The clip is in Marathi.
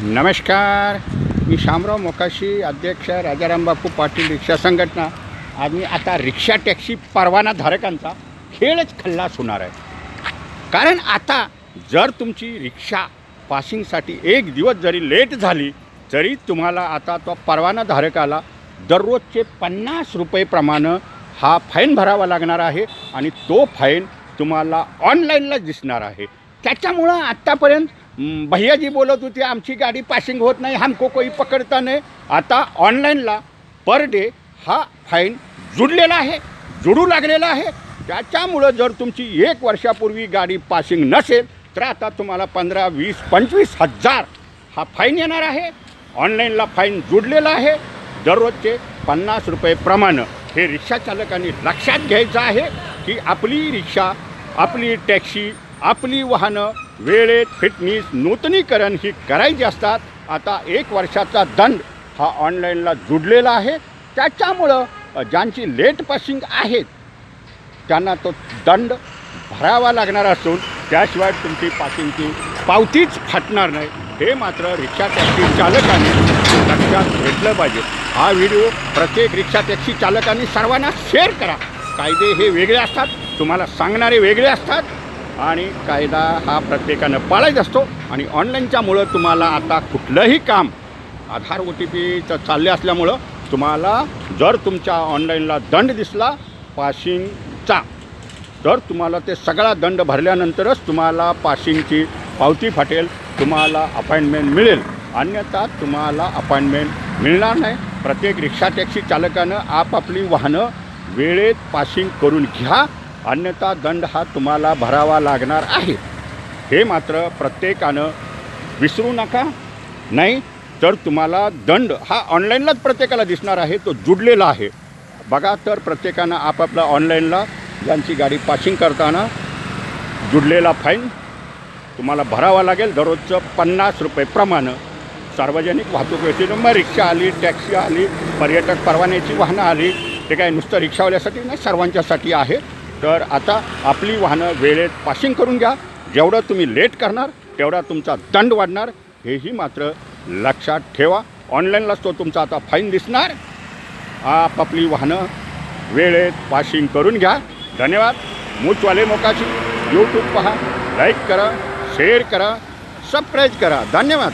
नमस्कार. मी शामराव मोकाशी अध्यक्ष राजाराम बापू पाटील रिक्षा संघटना. आज मी आता रिक्षा टॅक्सी परवाना धारकांचा खेळच खल्लास होणार आहे. कारण आता जर तुमची रिक्षा पासिंगसाठी एक दिवस जरी लेट झाली तरी तुम्हाला आता तो परवाना धारकाला दररोजचे पन्नास रुपयेप्रमाणे हा फाईन भरावा लागणार आहे आणि तो फाईन तुम्हाला ऑनलाईनला दिसणार आहे. त्याच्यामुळं आत्तापर्यंत भैयाजी बोलत होते आमची गाडी पासिंग होत नाही हमको कोई पकडता नाही. आता ऑनलाईनला पर डे हा फाईन जुडलेला आहे जुडू लागलेला आहे. त्याच्यामुळं जर तुमची एक वर्षापूर्वी गाडी पासिंग नसेल तर आता तुम्हाला पंधरा वीस पंचवीस हजार हा फाईन येणार आहे. ऑनलाईनला फाईन जुडलेला आहे. दररोजचे पन्नास रुपये प्रमाणे हे रिक्षा चालकांनी लक्षात घ्यायचं आहे की आपली रिक्षा आपली टॅक्सी आपली वाहनं वेळेत फिटनेस नूतनीकरण ही करायची असतात. आता एक वर्षाचा दंड हा ऑनलाईनला जुडलेला आहे. त्याच्यामुळं ज्यांची लेट पासिंग आहेत त्यांना तो दंड भरावा लागणार असून त्याशिवाय तुमची पासिंगची पावतीच फाटणार नाही. हे मात्र रिक्षा टॅक्सी चालकाने लक्षात घेतलं पाहिजे. हा व्हिडिओ प्रत्येक रिक्षा टॅक्सी चालकांनी सर्वांना शेअर करा. कायदे हे वेगळे असतात. तुम्हाला सांगणारे वेगळे असतात. आणि कायदा हा प्रत्येकानं पाळायचा असतो. आणि ऑनलाईनच्यामुळं तुम्हाला आता कुठलंही काम आधार ओ टी पीचं चालले असल्यामुळं तुम्हाला जर तुमच्या ऑनलाईनला दंड दिसला पाशिंगचा तर तुम्हाला ते सगळा दंड भरल्यानंतरच तुम्हाला पासिंगची पावती फाटेल तुम्हाला अपॉइंटमेंट मिळेल. अन्यथा तुम्हाला अपॉइंटमेंट मिळणार नाही. प्रत्येक रिक्षा टॅक्सी चालकानं आपापली वाहनं वेळेत पासिंग करून घ्या. अन्यथा दंड हा तुम्हाला भरावा लागणार आहे. हे मात्र प्रत्येकानं विसरू नका. नाही तर तुम्हाला दंड हा ऑनलाईनलाच प्रत्येकाला दिसणार आहे तो जुडलेला आहे. बघा तर प्रत्येकानं आपापला ऑनलाईनला ज्यांची गाडी पासिंग करताना जुडलेला फाईन तुम्हाला भरावा लागेल. दररोजचं पन्नास रुपयेप्रमाणे सार्वजनिक वाहतूक व्यवस्थेनं मग रिक्षा आली टॅक्सी आली पर्यटक परवान्याची वाहनं आली ते काय नुसतं रिक्षावाल्यासाठी नाही सर्वांच्यासाठी आहे. तर आता आपली वाहनं वेळेत पासिंग करून घ्या. जेवढं तुम्ही लेट करणार तेवढा तुमचा दंड वाढणार. हेही मात्र लक्षात ठेवा. ऑनलाईनलाच तो तुमचा आता फाईन दिसणार. आपापली वाहनं वेळेत पासिंग करून घ्या. धन्यवाद. मूचवाले मोकाची यूट्यूब पहा. लाईक करा. शेअर करा. सबस्क्राईब करा. धन्यवाद.